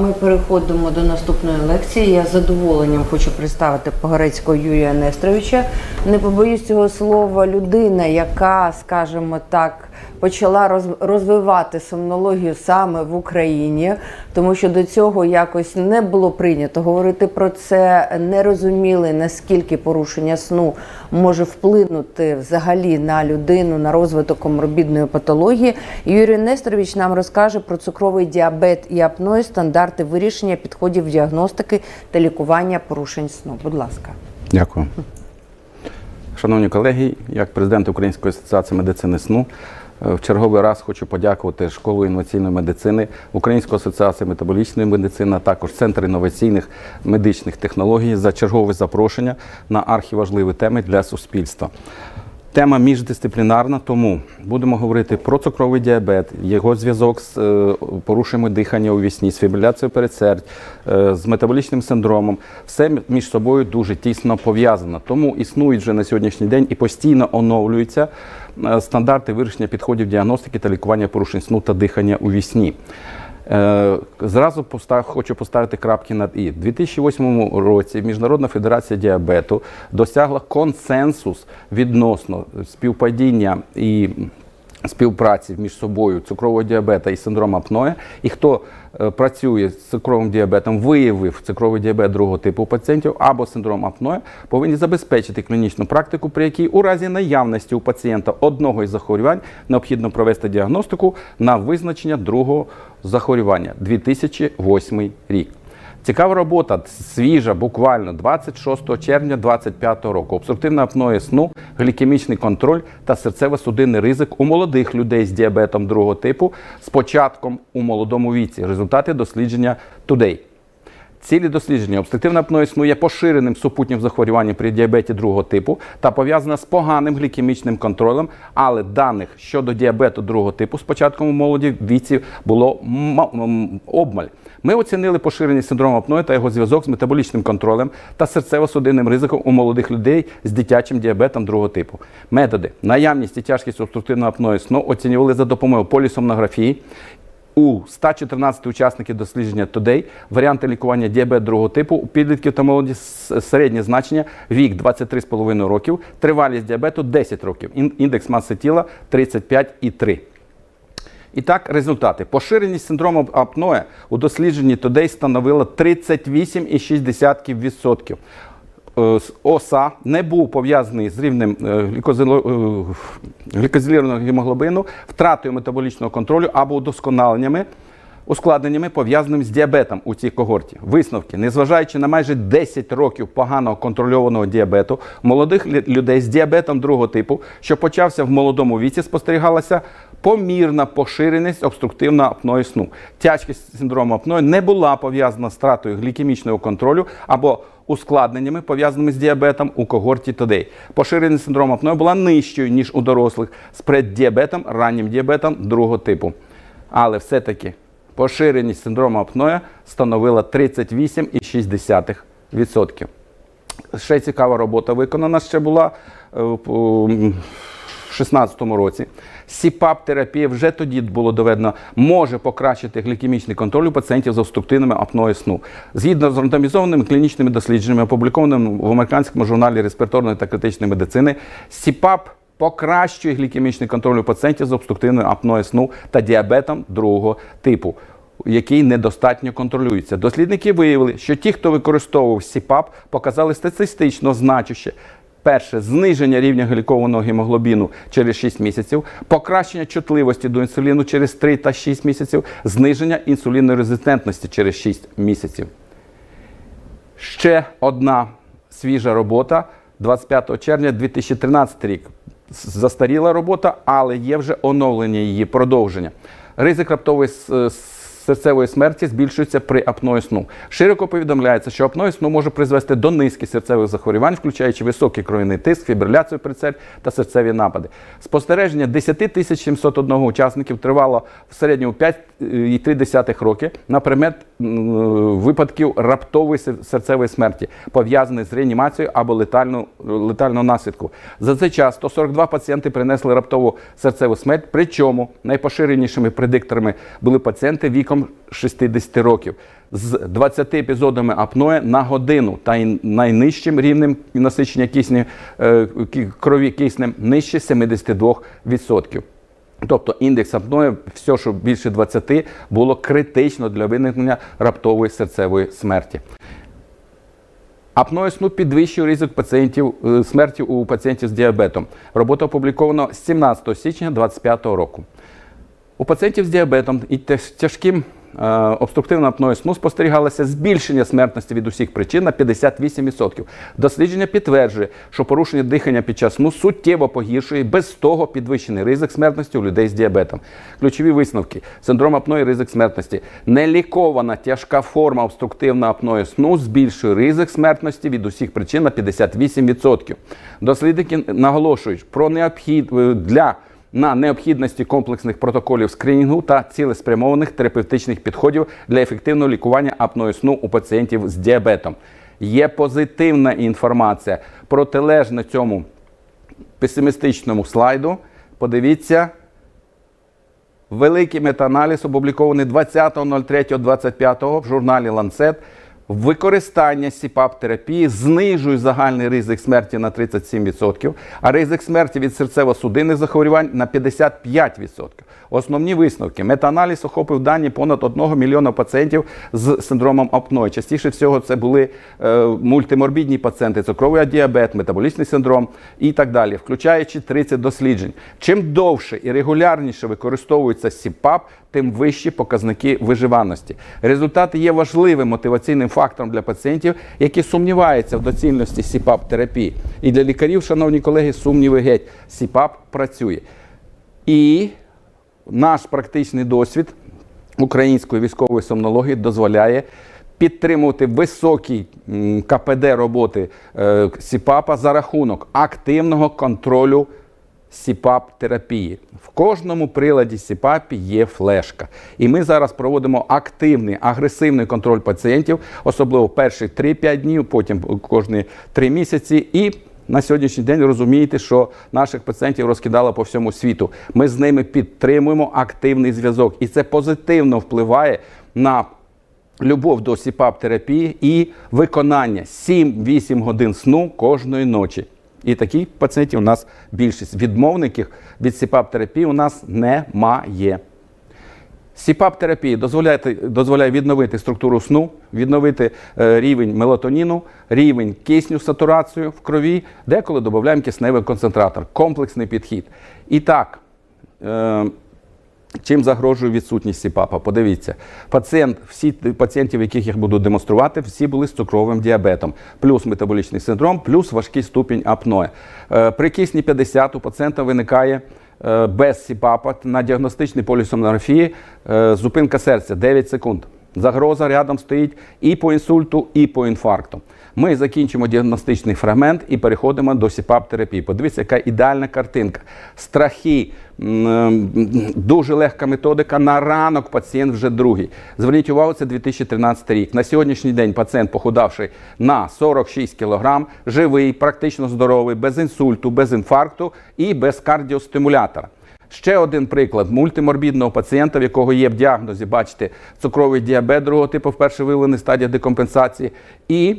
ми переходимо до наступної лекції. Я з задоволенням хочу представити Погорецького Юрія Нестровича. Не побоюсь цього слова, людина, яка, скажімо так, почала роз- розвивати сомнологію саме в Україні, тому що до цього якось не було прийнято говорити про це, не розуміли наскільки порушення сну може вплинути взагалі на людину, на розвиток коморбідної патології. Юрій Несторович нам розкаже про цукровий діабет і апної, стандарти вирішення підходів діагностики та лікування порушень сну. Будь ласка. Дякую. Шановні колеги, як президент Української асоціації медицини сну, в черговий раз хочу подякувати школу інноваційної медицини, Українську асоціацію метаболічної медицини, а також Центр інноваційних медичних технологій за чергове запрошення на архіважливі теми для суспільства. Тема міждисциплінарна, тому будемо говорити про цукровий діабет, його зв'язок з е, порушеннями дихання у вісні, з фібриляцією передсердь, е, з метаболічним синдромом. Все між собою дуже тісно пов'язано. Тому існують вже на сьогоднішній день і постійно оновлюються е, стандарти вирішення підходів діагностики та лікування порушень сну та дихання у вісні. Е, Зразу хочу поставити крапки над і. У 2008 році Міжнародна федерація діабету досягла консенсус відносно співпадіння і співпраці між собою цукрового діабета і синдрома пноя І хто працює з цукровим діабетом, виявив цукровий діабет другого типу пацієнтів або синдром апноя, повинні забезпечити клінічну практику, при якій у разі наявності у пацієнта одного із захворювань необхідно провести діагностику на визначення другого захворювання 2008 рік. Цікава робота, свіжа, буквально 26 червня 2025 року. Обструктивна апноє сну, глікемічний контроль та серцево-судинний ризик у молодих людей з діабетом другого типу з початком у молодому віці. Результати дослідження Today. Цілі дослідження обструктивна апноє сну є поширеним супутнім захворюванням при діабеті другого типу та пов'язана з поганим глікемічним контролем, але даних щодо діабету другого типу з початком у молоді віці було обмаль. Ми оцінили поширеність синдрому апної та його зв'язок з метаболічним контролем та серцево-судинним ризиком у молодих людей з дитячим діабетом другого типу. Методи наявність і тяжкість обструктивної апної сну оцінювали за допомогою полісомнографії у 114 учасників дослідження Today варіанти лікування діабет другого типу у підлітків та молоді середнє значення вік 23,5 років, тривалість діабету 10 років, індекс маси тіла 35,3. І так, результати. Поширеність синдрому апноя у дослідженні тоді становила 38,6%. Е, ОСА не був пов'язаний з рівнем е, е, глікозилірованого гемоглобину, втратою метаболічного контролю або удосконаленнями, ускладненнями, пов'язаними з діабетом у цій когорті. Висновки, незважаючи на майже 10 років поганого контрольованого діабету, молодих людей з діабетом другого типу, що почався в молодому віці, спостерігалася помірна поширеність обструктивного апної сну. Тяжкість синдрому апної не була пов'язана з втратою глікемічного контролю або ускладненнями, пов'язаними з діабетом у когорті Today. Поширеність синдрому апної була нижчою, ніж у дорослих з преддіабетом, раннім діабетом другого типу. Але все-таки поширеність синдрому апноя становила 38,6%. Ще цікава робота виконана ще була е, в 2016 році. СІПАП-терапія вже тоді було доведено, може покращити глікемічний контроль у пацієнтів з обструктивними апноє сну. Згідно з рандомізованими клінічними дослідженнями, опублікованими в американському журналі респіраторної та критичної медицини, СІПАП покращує глікемічний контроль у пацієнтів з обструктивною апноє сну та діабетом другого типу який недостатньо контролюється. Дослідники виявили, що ті, хто використовував СІПАП, показали статистично значуще. Перше зниження рівня глікованого гемоглобіну через 6 місяців, покращення чутливості до інсуліну через 3 та 6 місяців, зниження інсулінної резистентності через 6 місяців. Ще одна свіжа робота 25 червня 2013 рік. Застаріла робота, але є вже оновлення її продовження. Ризик раптової с- серцевої смерті збільшується при апної сну. Широко повідомляється, що апної сну може призвести до низки серцевих захворювань, включаючи високий кров'яний тиск, фібриляцію прицель та серцеві напади. Спостереження 10 тисяч 701 учасників тривало в середньому 5,3 роки на предмет випадків раптової серцевої смерті, пов'язаної з реанімацією або летальну, летального наслідку. За цей час 142 пацієнти принесли раптову серцеву смерть, причому найпоширенішими предикторами були пацієнти віком віком 60 років з 20 епізодами апноe на годину та й найнижчим рівнем насичення кисню, е, крові киснем нижче 72%. Тобто індекс апної, все, що більше 20, було критично для виникнення раптової серцевої смерті. Апноє сну підвищує ризик пацієнтів е, смерті у пацієнтів з діабетом. Робота опублікована 17 січня 2025 року. У пацієнтів з діабетом і тяжким е, обструктивним апноe сну спостерігалося збільшення смертності від усіх причин на 58%. Дослідження підтверджує, що порушення дихання під час сну суттєво погіршує без того підвищений ризик смертності у людей з діабетом. Ключові висновки: синдром апноe – ризик смертності. Нелікована тяжка форма обструктивного апноe сну збільшує ризик смертності від усіх причин на 58%. Дослідники наголошують про необхід е, для на необхідності комплексних протоколів скринінгу та цілеспрямованих терапевтичних підходів для ефективного лікування апної сну у пацієнтів з діабетом. Є позитивна інформація протилежна цьому песимістичному слайду. Подивіться, великий метааналіз опублікований 20.03.25 в журналі Lancet. Використання СІПАП-терапії знижує загальний ризик смерті на 37%, а ризик смерті від серцево-судинних захворювань на 55%. Основні висновки. Метааналіз охопив дані понад 1 мільйона пацієнтів з синдромом апної. Частіше всього це були е, мультиморбідні пацієнти, цукровий діабет, метаболічний синдром і так далі, включаючи 30 досліджень. Чим довше і регулярніше використовується СІПАП, тим вищі показники виживаності. Результати є важливим мотиваційним фактором для пацієнтів, які сумніваються в доцільності СІПАП терапії. І для лікарів, шановні колеги, сумніви геть. СІПАП працює. І наш практичний досвід української військової сомнології дозволяє підтримувати високий КПД роботи е, СІПАПа за рахунок активного контролю СІПАП-терапії. В кожному приладі СІПАПі є флешка. І ми зараз проводимо активний, агресивний контроль пацієнтів, особливо перших 3-5 днів, потім кожні 3 місяці. І на сьогоднішній день розумієте, що наших пацієнтів розкидало по всьому світу. Ми з ними підтримуємо активний зв'язок, і це позитивно впливає на любов до СІПАП-терапії і виконання 7-8 годин сну кожної ночі. І таких пацієнтів у нас більшість. Відмовників від СІПАП-терапії у нас немає. СІПАП-терапія дозволяє, дозволяє відновити структуру сну, відновити е, рівень мелатоніну, рівень кисню, сатурацію в крові, деколи додаємо кисневий концентратор, комплексний підхід. І так, е, Чим загрожує відсутність СІПАПа? Подивіться, пацієнт, всі пацієнтів, яких я буду демонструвати, всі були з цукровим діабетом, плюс метаболічний синдром, плюс важкий ступінь апноe. Е, При кисні 50 у пацієнта виникає без СІПАПа на діагностичній полісомнографії е, зупинка серця 9 секунд. Загроза рядом стоїть і по інсульту, і по інфаркту. Ми закінчимо діагностичний фрагмент і переходимо до СІПАП-терапії. Подивіться, яка ідеальна картинка. Страхи, дуже легка методика. На ранок пацієнт вже другий. Зверніть увагу, це 2013 рік. На сьогоднішній день пацієнт, похудавший на 46 кг, живий, практично здоровий, без інсульту, без інфаркту і без кардіостимулятора. Ще один приклад мультиморбідного пацієнта, в якого є в діагнозі, бачите, цукровий діабет другого типу, вперше виявлений стадія декомпенсації, і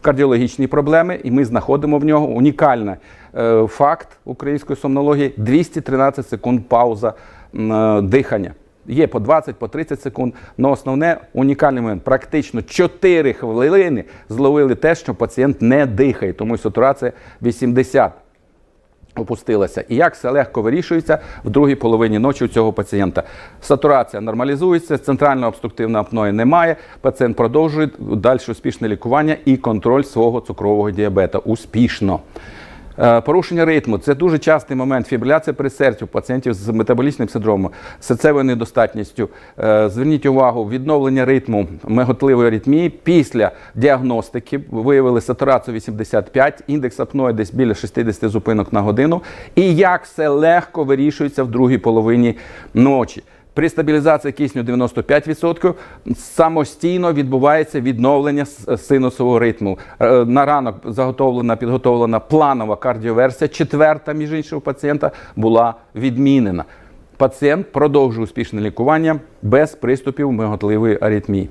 кардіологічні проблеми. І ми знаходимо в нього унікальний е, факт української сомнології 213 секунд пауза е, дихання. Є по 20, по 30 секунд. але основне унікальний момент. Практично 4 хвилини зловили те, що пацієнт не дихає, тому сатурація 80 опустилася. І як все легко вирішується в другій половині ночі у цього пацієнта. Сатурація нормалізується, центрального обструктивного апної немає. Пацієнт продовжує далі успішне лікування і контроль свого цукрового діабета. Успішно. Е, Порушення ритму це дуже частий момент. Фібриляція при серці пацієнтів з метаболічним синдромом, серцевою недостатністю. Е, Зверніть увагу, відновлення ритму миготливої аритмії після діагностики виявили сатурацію 85, індекс апної десь біля 60 зупинок на годину. І як все легко вирішується в другій половині ночі. При стабілізації кисню 95% самостійно відбувається відновлення синусового ритму. Е, На ранок заготовлена, підготовлена планова кардіоверсія. Четверта, між іншим, пацієнта була відмінена. Пацієнт продовжує успішне лікування без приступів миготливої аритмії.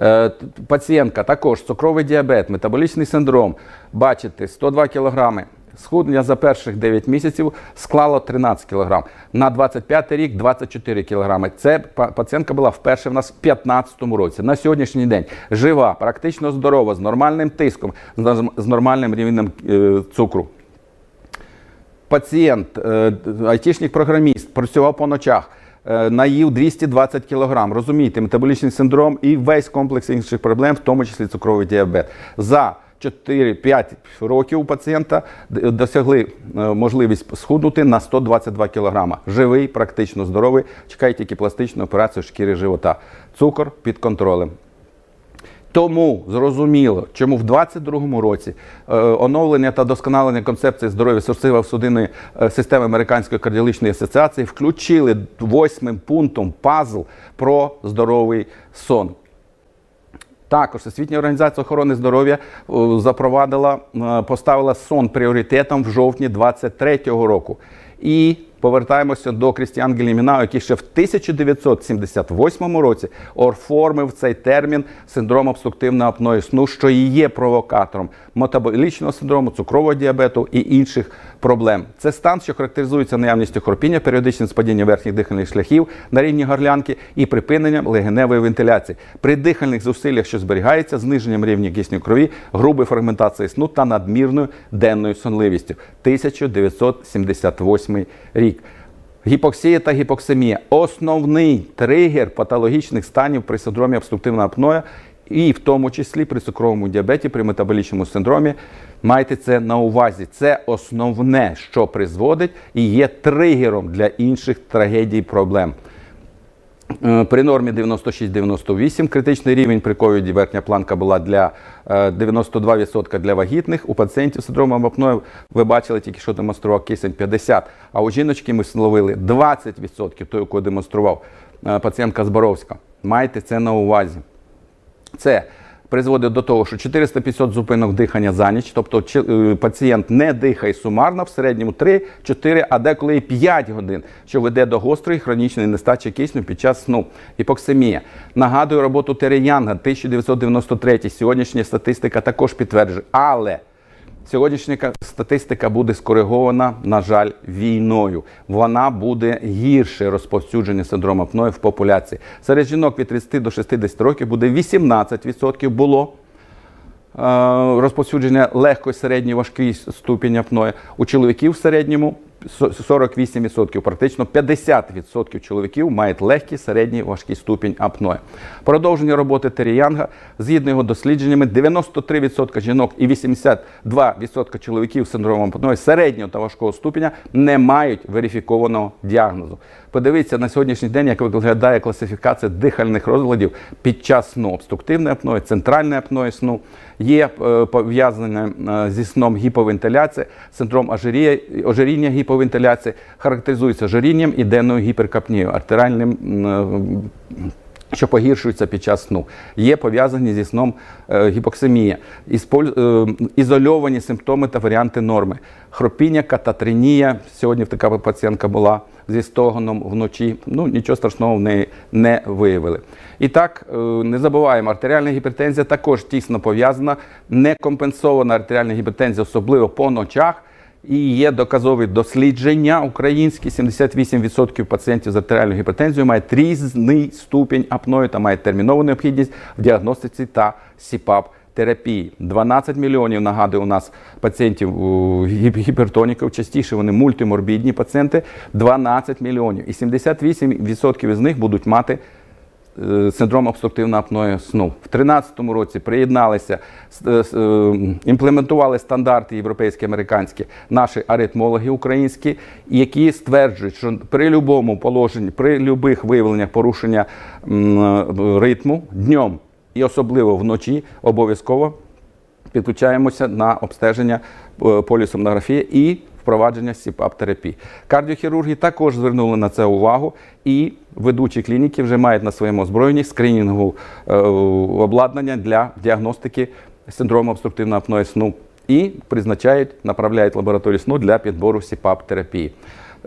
Е, Пацієнтка також цукровий діабет, метаболічний синдром. Бачите, 102 кілограми. Схуднення за перших 9 місяців склало 13 кг. На 25 рік 24 кг. Це пацієнтка була вперше в нас в 2015 році. На сьогоднішній день жива, практично здорова, з нормальним тиском, з нормальним рівнем е, цукру пацієнт, е, айтішник програміст, працював по ночах, е, наїв 220 кг. Розумієте, метаболічний синдром і весь комплекс інших проблем, в тому числі цукровий діабет. За 4-5 років у пацієнта досягли е, можливість схуднути на 122 кг. Живий, практично здоровий. Чекає тільки пластичну операцію шкіри живота. Цукор під контролем. Тому зрозуміло, чому в 2022 році е, оновлення та досконалення концепції здоров'я серцево-судинної е, системи Американської кардіологічної асоціації включили восьмим пунктом пазл про здоровий сон. Також Всесвітня організація охорони здоров'я е, запровадила, е, поставила сон пріоритетом в жовтні 23-го року. І повертаємося до Крістіан Гелімінау, який ще в 1978 році оформив цей термін синдром обструктивного апної сну, що і є провокатором метаболічного синдрому, цукрового діабету і інших проблем. Це стан, що характеризується наявністю хропіння, періодичним спадінням верхніх дихальних шляхів на рівні горлянки і припиненням легеневої вентиляції. При дихальних зусиллях, що зберігається, зниженням рівня кисню крові, грубою фрагментацією сну та надмірною денною сонливістю. 1978 рік. Гіпоксія та гіпоксемія основний тригер патологічних станів при синдромі обструктивного апноя, і в тому числі при цукровому діабеті, при метаболічному синдромі. Майте це на увазі. Це основне, що призводить і є тригером для інших трагедій проблем. Е, При нормі 96-98 критичний рівень при ковіді верхня планка була для е, 92% для вагітних. У пацієнтів з синдромом апної ви бачили тільки, що демонстрував кисень 50, а у жіночки ми встановили 20%, той, яку демонстрував е, пацієнтка Зборовська. Майте це на увазі. Це призводить до того, що 450 зупинок дихання за ніч, тобто е, пацієнт не дихає сумарно, в середньому 3, 4, а деколи і 5 годин, що веде до гострої хронічної нестачі кисню під час сну. іпоксемія. Нагадую роботу Тереянга 1993. Сьогоднішня статистика також підтверджує. Але Сьогоднішня статистика буде скоригована, на жаль, війною. Вона буде гірше розповсюдження синдрому апної в популяції. Серед жінок від 30 до 60 років буде 18% було е, розповсюдження легкої, середньої, важкої ступінь апної. У чоловіків в середньому 48%, практично 50% чоловіків мають легкий, середній, важкий ступінь апної. Продовження роботи Теріянга, згідно його дослідженнями, 93% жінок і 82% чоловіків з синдромом апної середнього та важкого ступеня не мають верифікованого діагнозу. Подивіться на сьогоднішній день, як виглядає класифікація дихальних розладів під час сну. Обструктивне апної, центральне апної сну. Є е, пов'язане е, зі сном гіповентиляція, синдром ожиріння, ожиріння гіповентиляції, характеризується ожирінням і денною гіперкапнією, артеріальним е, що погіршуються під час сну. Є пов'язані зі сном е, гіпоксемія, ісполь- е, ізольовані симптоми та варіанти норми. Хропіння, кататренія. Сьогодні така пацієнтка була зі стогоном вночі. Ну, нічого страшного в неї не виявили. І так, не забуваємо, артеріальна гіпертензія також тісно пов'язана. Некомпенсована артеріальна гіпертензія, особливо по ночах. І є доказові дослідження українські. 78% пацієнтів з артеріальною гіпертензією мають різний ступінь апної та мають термінову необхідність в діагностиці та СІПАП терапії. 12 мільйонів нагадую у нас пацієнтів гіпертоніків. Частіше вони мультиморбідні пацієнти. 12 мільйонів. І 78% із них будуть мати синдром обструктивного апної сну. В 2013 році приєдналися, е, е, імплементували стандарти європейські, американські, наші аритмологи українські, які стверджують, що при будь-якому положенні, при будь-яких виявленнях порушення е, ритму днем і особливо вночі обов'язково підключаємося на обстеження е, полісомнографії і впровадження СІПАП-терапії. Кардіохірурги також звернули на це увагу, і ведучі клініки вже мають на своєму озброєнні скринінгову е, обладнання для діагностики синдрому обструктивного апної сну і призначають, направляють лабораторію сну для підбору СІПАП-терапії.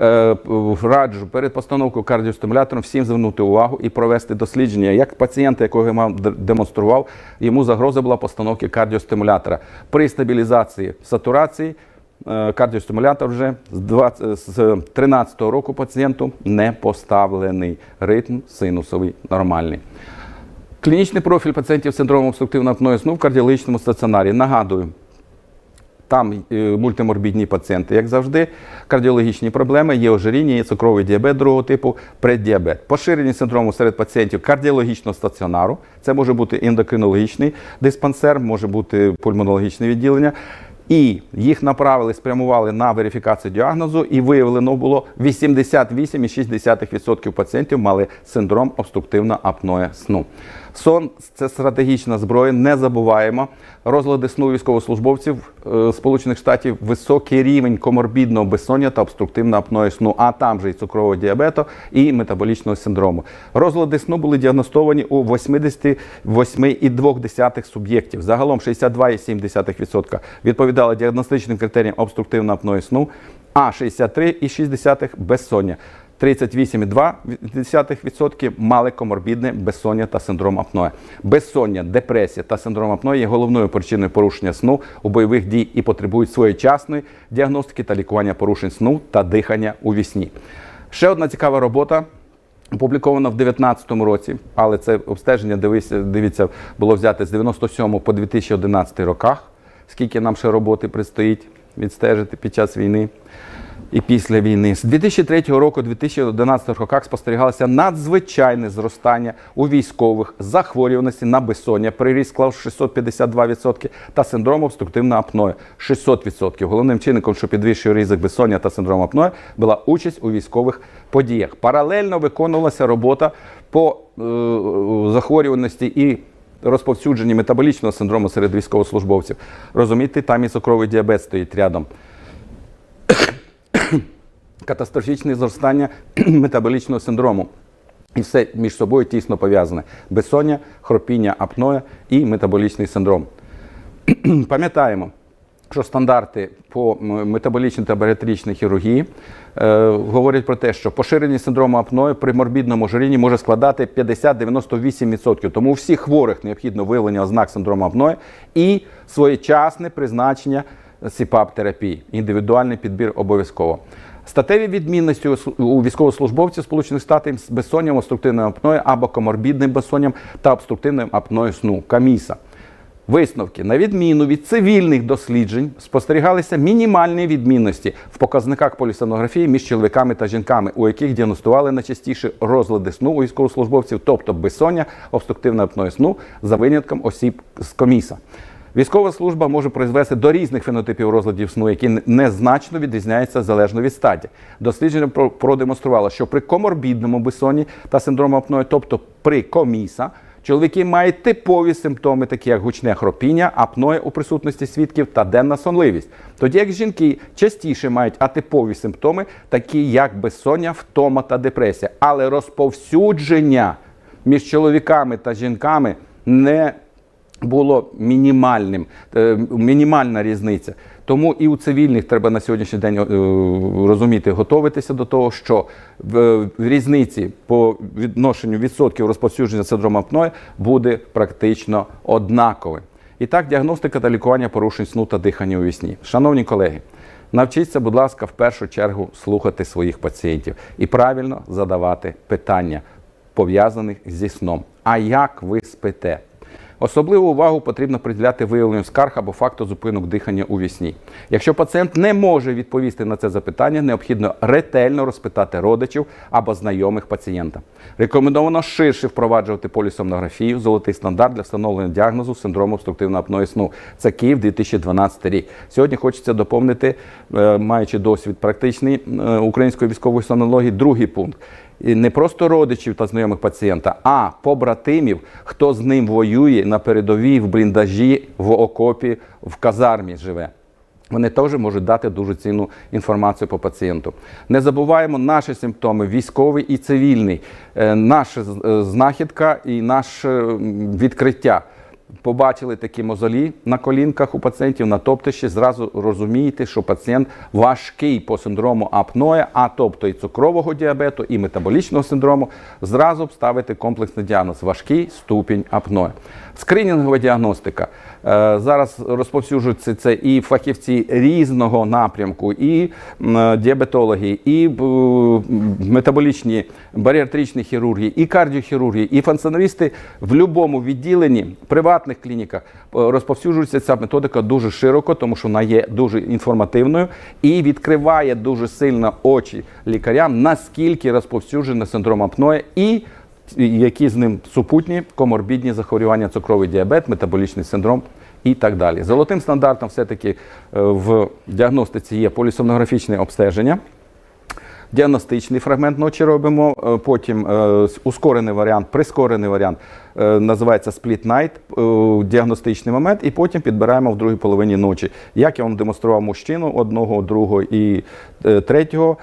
е, раджу перед постановкою кардіостимулятором всім звернути увагу і провести дослідження. Як пацієнта, якого я вам демонстрував, йому загроза була постановки кардіостимулятора. При стабілізації сатурації кардіостимулятор вже з 20 з року пацієнту не поставлений. Ритм синусовий нормальний. Клінічний профіль пацієнтів з синдромом обструктивного апної сну в кардіологічному стаціонарі. Нагадую, там е, мультиморбідні пацієнти, як завжди, кардіологічні проблеми, є ожиріння, є цукровий діабет другого типу, преддіабет. Поширення синдрому серед пацієнтів кардіологічного стаціонару. Це може бути ендокринологічний диспансер, може бути пульмонологічне відділення. І їх направили, спрямували на верифікацію діагнозу, і виявлено було 88,6% пацієнтів мали синдром обструктивна апноя сну. Сон це стратегічна зброя, не забуваємо. Розлади сну військовослужбовців е, Сполучених Штатів високий рівень коморбідного безсоння та обструктивна апноя сну, а там же і цукрового діабету, і метаболічного синдрому. Розлади сну були діагностовані у 88,2 суб'єктів. Загалом 62,7% відповідали діагностичним критеріям обструктивна апноя сну, а 63,6 безсоння. 38,2% мали коморбідне безсоння та синдром апноє. Безсоння, депресія та синдром апноє є головною причиною порушення сну у бойових дій і потребують своєчасної діагностики та лікування порушень сну та дихання у вісні. Ще одна цікава робота. Опублікована в 2019 році, але це обстеження дивіться, дивіться, було взяте з 97 по 2011 роках. Скільки нам ще роботи предстоїть відстежити під час війни і після війни. З 2003 року 2011 роках спостерігалося надзвичайне зростання у військових захворюваності на безсоння. Приріст склав 652% та синдром обструктивного апноє 600%. Головним чинником, що підвищує ризик безсоння та синдрому апноє, була участь у військових подіях. Паралельно виконувалася робота по е, захворюваності і розповсюдженні метаболічного синдрому серед військовослужбовців. Розумієте, там і цукровий діабет стоїть рядом катастрофічне зростання метаболічного синдрому. І все між собою тісно пов'язане: безсоння, хропіння, апноя і метаболічний синдром. Пам'ятаємо, що стандарти по метаболічній та баріатричній хірургії е, говорять про те, що поширення синдрому апної при морбідному ожирінні може складати 50-98%. Тому у всіх хворих необхідно виявлення ознак синдрому апної і своєчасне призначення СІПАП-терапії. Індивідуальний підбір обов'язково. Статеві відмінності у військовослужбовців Сполучених Штатів з безсонням, обструктивною апноєю або коморбідним безсонням та обструктивною апноєю сну каміса. Висновки на відміну від цивільних досліджень спостерігалися мінімальні відмінності в показниках полісонографії між чоловіками та жінками, у яких діагностували найчастіше розлади сну у військовослужбовців, тобто безсоння, обструктивна апноє сну за винятком осіб з коміса. Військова служба може призвести до різних фенотипів розладів сну, які незначно відрізняються залежно від статі. Дослідження про- продемонструвало, що при коморбідному безсонні та синдрому апної, тобто при коміса, чоловіки мають типові симптоми, такі як гучне хропіння, апноє у присутності свідків та денна сонливість. Тоді як жінки частіше мають атипові симптоми, такі як безсоння, втома та депресія. Але розповсюдження між чоловіками та жінками не було мінімальним, е, мінімальна різниця. Тому і у цивільних треба на сьогоднішній день е, розуміти, готуватися до того, що в в різниці по відношенню відсотків розповсюдження синдрому апної буде практично однаковим. І так, діагностика та лікування порушень сну та дихання у вісні. Шановні колеги, навчіться, будь ласка, в першу чергу слухати своїх пацієнтів і правильно задавати питання, пов'язаних зі сном. А як ви спите? Особливу увагу потрібно приділяти виявленню скарг або факту зупинок дихання у вісні. Якщо пацієнт не може відповісти на це запитання, необхідно ретельно розпитати родичів або знайомих пацієнта. Рекомендовано ширше впроваджувати полісомнографію, золотий стандарт для встановлення діагнозу синдрому обструктивної апної сну. Це Київ 2012 рік. Сьогодні хочеться доповнити, е, маючи досвід практичний е, української військової сонології, другий пункт. Не просто родичів та знайомих пацієнта, а побратимів, хто з ним воює на передовій, в бліндажі, в окопі, в казармі живе. Вони теж можуть дати дуже цінну інформацію по пацієнту. Не забуваємо наші симптоми військовий і цивільний, е, наша е, знахідка і наше відкриття. Побачили такі мозолі на колінках у пацієнтів, на топтищі, зразу розумієте, що пацієнт важкий по синдрому апноя, а тобто і цукрового діабету, і метаболічного синдрому, зразу ставити комплексний діагноз важкий ступінь апноя. Скринінгова діагностика. Е, Зараз розповсюджуються це і фахівці різного напрямку, і діабетологи, і метаболічні баріатричні хірурги, і кардіохірурги, і функціоналісти в будь-якому відділенні, приватних клініках. Е, розповсюджується ця методика дуже широко, тому що вона є дуже інформативною і відкриває дуже сильно очі лікарям, наскільки розповсюджений синдром апноя і які з ним супутні коморбідні захворювання, цукровий діабет, метаболічний синдром і так далі. Золотим стандартом все-таки е, в діагностиці є полісомнографічне обстеження. Діагностичний фрагмент ночі робимо, е, потім е, ускорений варіант, прискорений варіант називається Split Night, діагностичний момент, і потім підбираємо в другій половині ночі. Як я вам демонстрував мужчину одного, другого і третього,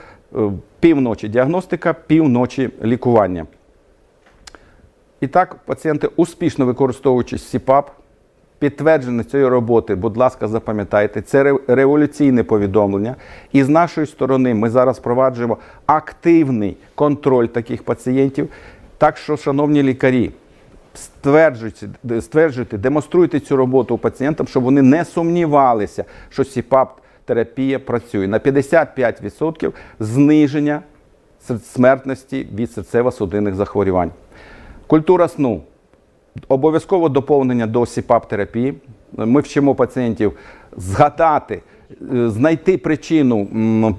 півночі діагностика, півночі лікування. І так, пацієнти, успішно використовуючи СІПАП, підтвердження цієї роботи, будь ласка, запам'ятайте, це революційне повідомлення. І з нашої сторони ми зараз впроваджуємо активний контроль таких пацієнтів. Так що, шановні лікарі, стверджуйте, стверджуйте, демонструйте цю роботу пацієнтам, щоб вони не сумнівалися, що СІПАП терапія працює. На 55% зниження смертності від серцево-судинних захворювань. Культура сну. Обов'язково доповнення до СІПАП-терапії. Ми вчимо пацієнтів згадати, е, знайти причину,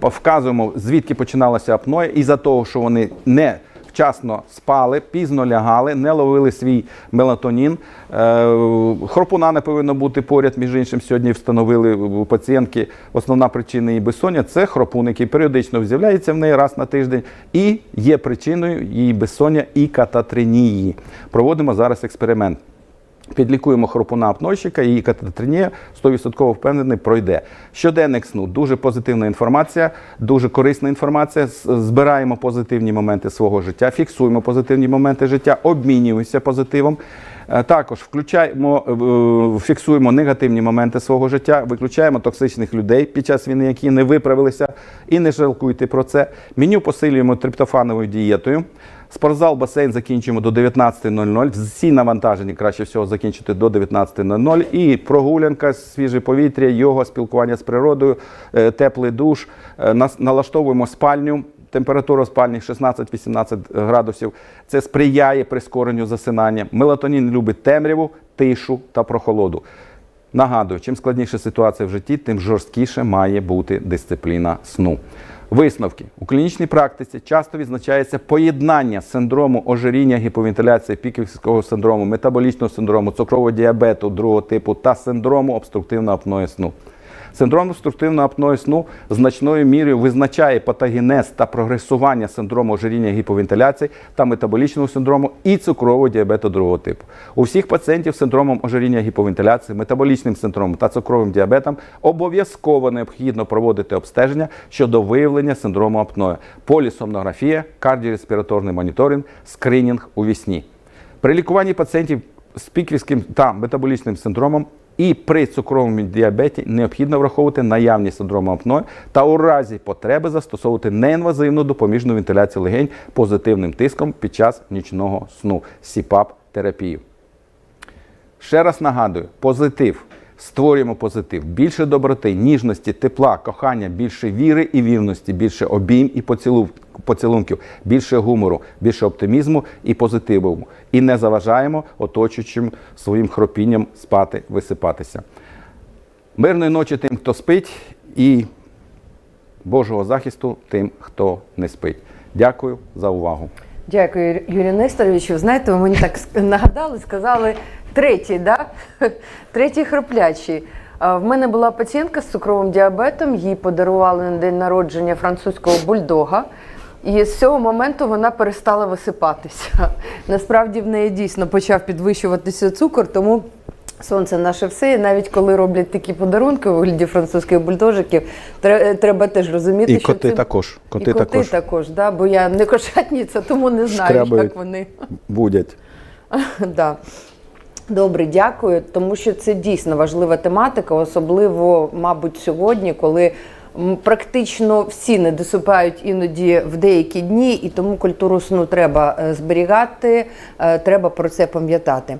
вказуємо, звідки починалася апноя, і за того, що вони не вчасно спали, пізно лягали, не ловили свій мелатонін. Е, Хропуна не повинно бути поряд, між іншим, сьогодні встановили у пацієнтки основна причина її безсоння це хропун, який періодично з'являється в неї раз на тиждень і є причиною її безсоння і кататринії. Проводимо зараз експеримент. Підлікуємо хропуна апнойщика, її кататренія 100% впевнений пройде. Щоденник сну дуже позитивна інформація, дуже корисна інформація. Збираємо позитивні моменти свого життя, фіксуємо позитивні моменти життя, обмінюємося позитивом. Е, Також включаємо, е, фіксуємо негативні моменти свого життя, виключаємо токсичних людей під час війни, які не виправилися, і не жалкуйте про це. Меню посилюємо триптофановою дієтою. Спортзал, басейн закінчуємо до 19.00. Всі навантажені краще всього закінчити до 19.00. І прогулянка, свіже повітря, йога, спілкування з природою, е, теплий душ. Е, Налаштовуємо спальню. Температура спальні 16-18 градусів. Це сприяє прискоренню засинання. Мелатонін любить темряву, тишу та прохолоду. Нагадую, чим складніша ситуація в житті, тим жорсткіше має бути дисципліна сну. Висновки у клінічній практиці часто відзначається поєднання синдрому ожиріння, гіповентиляції, піківського синдрому, метаболічного синдрому, цукрового діабету другого типу та синдрому обструктивного апної сну. Синдром обструктивного апної сну значною мірою визначає патогенез та прогресування синдрому ожиріння гіповентиляції та метаболічного синдрому і цукрового діабету другого типу. У всіх пацієнтів з синдромом ожиріння гіповентиляції, метаболічним синдромом та цукровим діабетом обов'язково необхідно проводити обстеження щодо виявлення синдрому апноя, полісомнографія, кардіореспіраторний моніторинг, скринінг у вісні. При лікуванні пацієнтів з піквівським та метаболічним синдромом і при цукровому діабеті необхідно враховувати наявність синдрому апноя та у разі потреби застосовувати неінвазивну допоміжну вентиляцію легень позитивним тиском під час нічного сну СІПАП-терапію. Ще раз нагадую: позитив. Створюємо позитив. Більше доброти, ніжності, тепла, кохання, більше віри і вірності, більше обійм і поцілунків, більше гумору, більше оптимізму і позитиву. І не заважаємо оточуючим своїм хропінням спати, висипатися. Мирної ночі тим, хто спить, і Божого захисту тим, хто не спить. Дякую за увагу. Дякую, Юрій Несторовичу. Знаєте, ви мені так нагадали, сказали третій, да? третій хроплячий. В мене була пацієнтка з цукровим діабетом, їй подарували на день народження французького бульдога. І з цього моменту вона перестала висипатися. Насправді в неї дійсно почав підвищуватися цукор, тому Сонце наше все, і навіть коли роблять такі подарунки у вигляді французьких бульдожиків, е, треба теж розуміти, і що коти це... також. Коти і коти також, також да, бо я не кошатниця, тому не знаю, Шкрябають як вони будять. да. Добре, дякую, тому що це дійсно важлива тематика, особливо, мабуть, сьогодні, коли практично всі не досипають іноді в деякі дні, і тому культуру сну треба е, зберігати, е, треба про це пам'ятати.